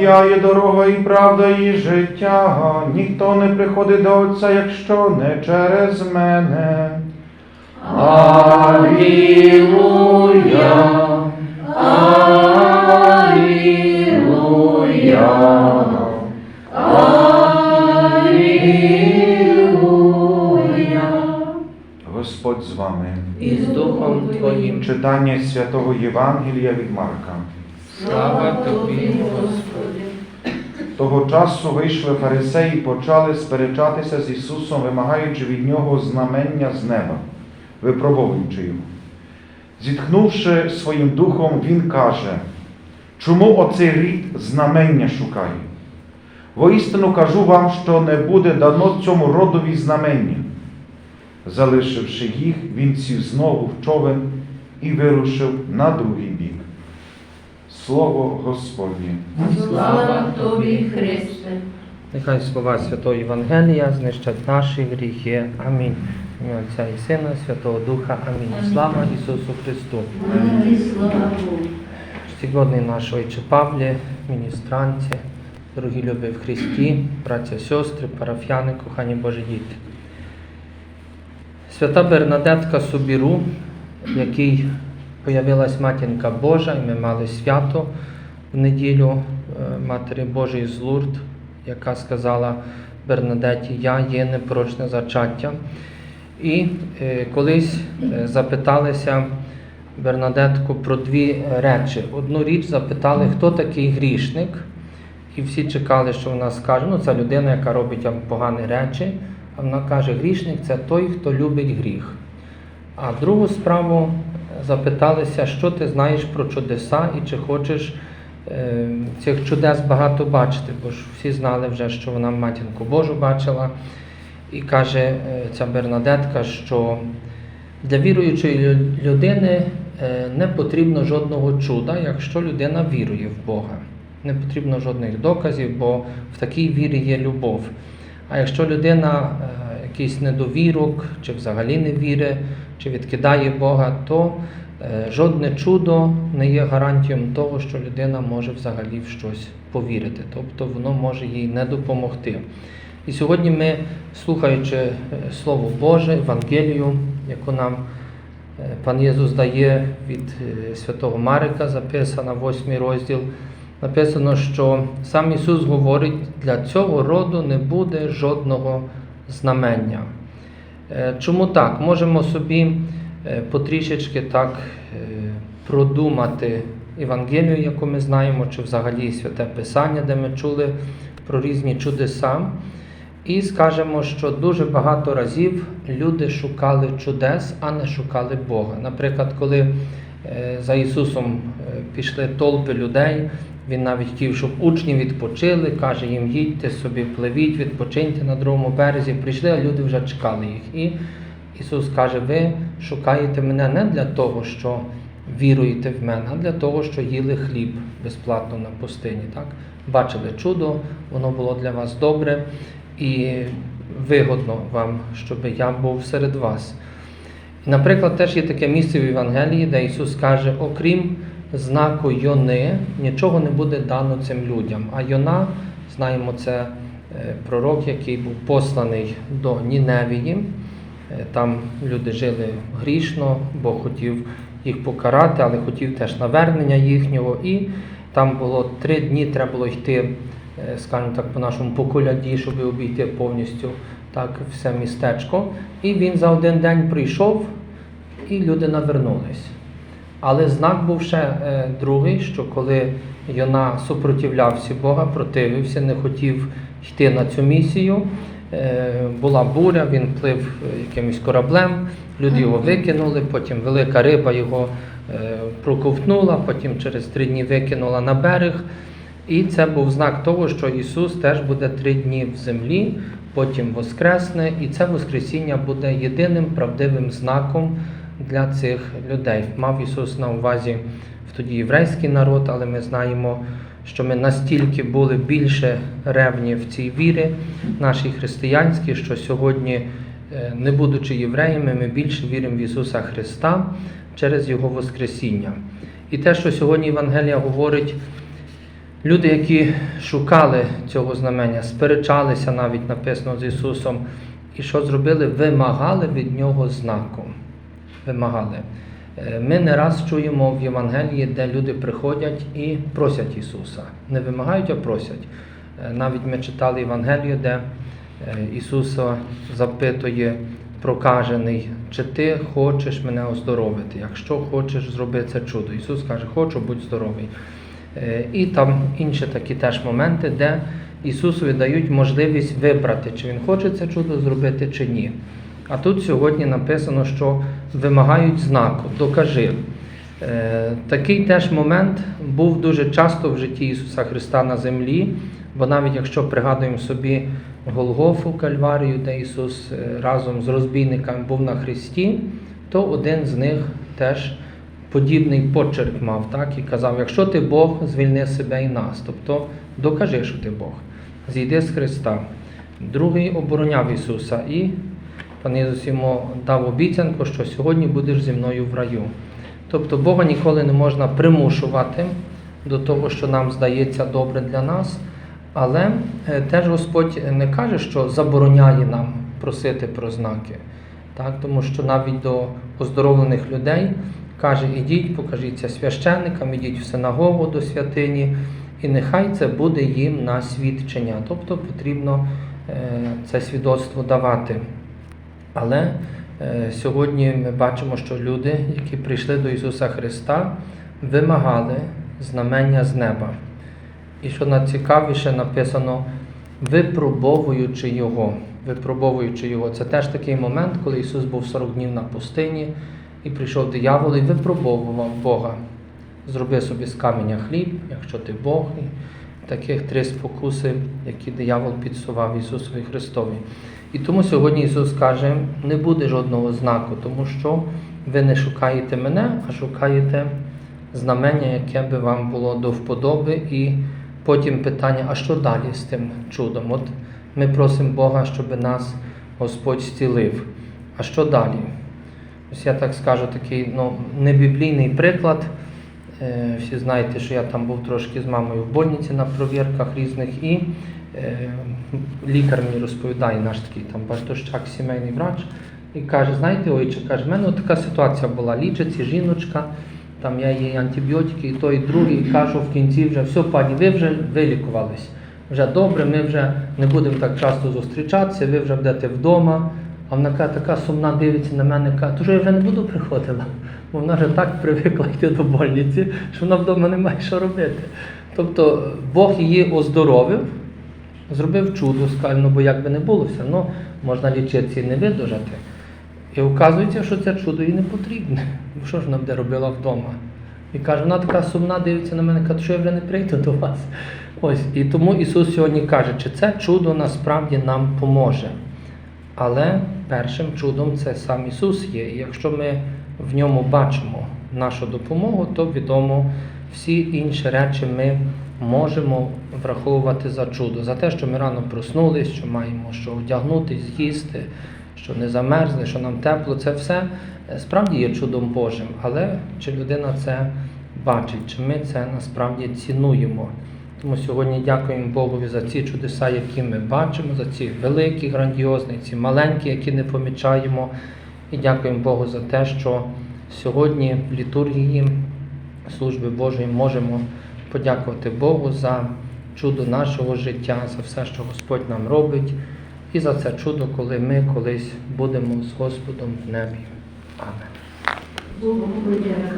Я є дорога і правда, і життя. Ніхто не приходить до Отця, якщо не через мене. Аллилуйя, Аллилуйя. Господь з вами. і з Духом Твоїм. Читання святого Євангелія від Марка. Слава Тобі, Господи. Того часу вийшли фарисеї і почали сперечатися з Ісусом, вимагаючи від нього знамення з неба, випробовуючи його. Зітхнувши своїм духом, він каже, чому оцей рід знамення шукає? Воістину кажу вам, що не буде дано цьому родові знамення. Залишивши їх, він сів знову в човен і вирушив на другий бік. Слово Господнє. Слава тобі, Христе. Нехай слова Святого Євангелія знищать наші гріхи. Амінь. Ім'я Отця і Сина, Святого Духа. Амінь. Слава Ісусу Христу. Амінь. Слава Богу. Сьогодні наш Отче Павлі, міністранці, дорогі любі в Христі, браття, сестри, парафіяни, кохані Божі діти. Свята Бернадетка Собіру, в якій появилась Матінка Божа, і ми мали свято в неділю е, Матері Божої з Лурд, яка сказала Бернадеті, я є непорочне зачаття. І е, колись е, запиталися Бернадетку про дві речі. Одну річ запитали, хто такий грішник, і всі чекали, що вона скаже. Ну, це людина, яка робить погані речі. А вона каже, грішник це той, хто любить гріх. А другу справу запиталися, що ти знаєш про чудеса і чи хочеш е, цих чудес багато бачити, бо ж всі знали вже, що вона матінку Божу бачила. І каже е, ця Бернадетка, що для віруючої людини е, не потрібно жодного чуда, якщо людина вірує в Бога. Не потрібно жодних доказів, бо в такій вірі є любов. А якщо людина е, якийсь недовірок, чи взагалі не вірить, чи відкидає Бога, то е, жодне чудо не є гарантією того, що людина може взагалі в щось повірити. Тобто воно може їй не допомогти. І сьогодні ми, слухаючи е, Слово Боже, Евангелію, яку нам пан Єсус дає від святого Марика, записана 8 розділ, написано, що сам Ісус говорить, для цього роду не буде жодного знамення. Е, Чому так? Можемо собі е, потрішечки так е, продумати Євангелію, яку ми знаємо, чи взагалі святе Писання, де ми чули про різні чудеса. І скажемо, що дуже багато разів люди шукали чудес, а не шукали Бога. Наприклад, коли за Ісусом пішли толпи людей, Він навіть хотів, щоб учні відпочили, каже їм, їдьте собі, пливіть, відпочиньте на другому березі. Прийшли, а люди вже чекали їх. І Ісус каже: ви шукаєте мене не для того, що віруєте в мене, а для того, що їли хліб безплатно на пустині. Так? Бачили чудо, воно було для вас добре і вигодно вам, щоб я був серед вас. Наприклад, теж є таке місце в Євангелії, де Ісус каже, окрім знаку Йони, нічого не буде дано цим людям. А Йона, знаємо, це е, пророк, який був посланий до Ніневії. Е, Там люди жили грішно, Бог хотів їх покарати, але хотів теж навернення їхнього. І там було три дні, треба було йти, е, скажімо так, по нашому по коляді, щоб обійти повністю так, все містечко. І він за один день прийшов, і люди навернулись. Але знак був ще е, другий, що коли Йона супротивлявся Бога, противився, не хотів йти на цю місію. е, Була буря, він плив е, якимось кораблем, люди його викинули, потім велика риба його проковтнула, потім через три дні викинула на берег. І це був знак того, що Ісус теж буде три дні в землі, потім воскресне, і це Воскресіння буде єдиним правдивим знаком для цих людей. Мав Ісус на увазі в тоді єврейський народ, але ми знаємо, що ми настільки були більше ревні в цій вірі, нашій християнській, що сьогодні, е, не будучи євреями, ми більше віримо в Ісуса Христа через Його Воскресіння. І те, що сьогодні Євангелія говорить, люди, які шукали цього знамення, сперечалися навіть написано з Ісусом, і що зробили? Вимагали від Нього знаку. Вимагали. Е, Ми не раз чуємо в Євангелії, де люди приходять і просять Ісуса. Не вимагають, а просять. Е, Навіть ми читали Євангелію, де е, Ісуса запитує прокажений, чи ти хочеш мене оздоровити? Якщо хочеш, зроби це чудо. Ісус каже, хочу, будь здоровий. І там інші такі теж моменти, де Ісусові дають можливість вибрати, чи Він хоче це чудо зробити, чи ні. А тут сьогодні написано, що вимагають знаку, докажи. Е, Такий теж момент був дуже часто в житті Ісуса Христа на землі, бо навіть якщо пригадуємо собі Голгофу Кальварію, де Ісус е, разом з розбійниками був на Христі, то один з них теж подібний почерк мав, так, і казав: якщо ти Бог, звільни себе і нас. Тобто докажи, що ти Бог. Зійди з Христа. Другий обороняв Ісуса і Пан Ісус йому дав обіцянку, що сьогодні будеш зі мною в раю. Тобто Бога ніколи не можна примушувати до того, що нам здається добре для нас, але е, теж Господь не каже, що забороняє нам просити про знаки. Так? Тому що навіть до оздоровлених людей каже, ідіть, покажіться священникам, ідіть в синагогу до святині, і нехай це буде їм на свідчення. Тобто потрібно е, це свідоцтво давати. Але е, сьогодні ми бачимо, що люди, які прийшли до Ісуса Христа, вимагали знамення з неба. І що найцікавіше написано, випробовуючи Його. Випробовуючи Його. Це теж такий момент, коли Ісус був 40 днів на пустині і прийшов диявол і випробовував Бога. Зроби собі з каменя хліб, якщо ти Бог. І таких три спокуси, які диявол підсував Ісусові Христові. І тому сьогодні Ісус каже, не буде жодного знаку, тому що ви не шукаєте мене, а шукаєте знамення, яке би вам було до вподоби. І потім питання, а що далі з тим чудом? От ми просимо Бога, щоб нас Господь зцілив. А що далі? Ось я так скажу такий ну, небіблійний приклад. Е, Всі знаєте, що я там був трошки з мамою в больниці на провірках різних, і е, лікар мені розповідає, наш такий там Бартощак, сімейний врач, і каже: знаєте, ойче, каже, в мене така ситуація була. Лічиться жіночка, там я їй антибіотики, і той, і другий, і кажу в кінці вже все, пані, ви вже вилікувались. Вже добре, ми вже не будемо так часто зустрічатися, ви вже будете вдома. А вона каже, така сумна дивиться на мене, каже, то я вже не буду приходила. Вона вже так привикла йти до больниці, що вона вдома не має що робити. Тобто Бог її оздоровив, зробив чудо, ну, бо як би не було, все одно можна лічитися і не видужати. І оказується, що це чудо їй не потрібне. Бо що ж вона буде робила вдома? І каже, вона така сумна дивиться на мене, каже, що я вже не прийду до вас. Ось. І тому Ісус сьогодні каже, чи це чудо насправді нам поможе. Але першим чудом це сам Ісус є. І якщо ми в ньому бачимо нашу допомогу, то відомо всі інші речі ми можемо враховувати за чудо, за те, що ми рано проснулись, що маємо що одягнути, з'їсти, що не замерзли, що нам тепло. Це все е, справді є чудом Божим. Але чи людина це бачить, чи ми це насправді цінуємо? Тому сьогодні дякуємо Богові за ці чудеса, які ми бачимо, за ці великі, грандіозні, ці маленькі, які не помічаємо. І дякуємо Богу за те, що сьогодні в літургії служби Божої можемо подякувати Богу за чудо нашого життя, за все, що Господь нам робить, і за це чудо, коли ми колись будемо з Господом в небі. Подяка.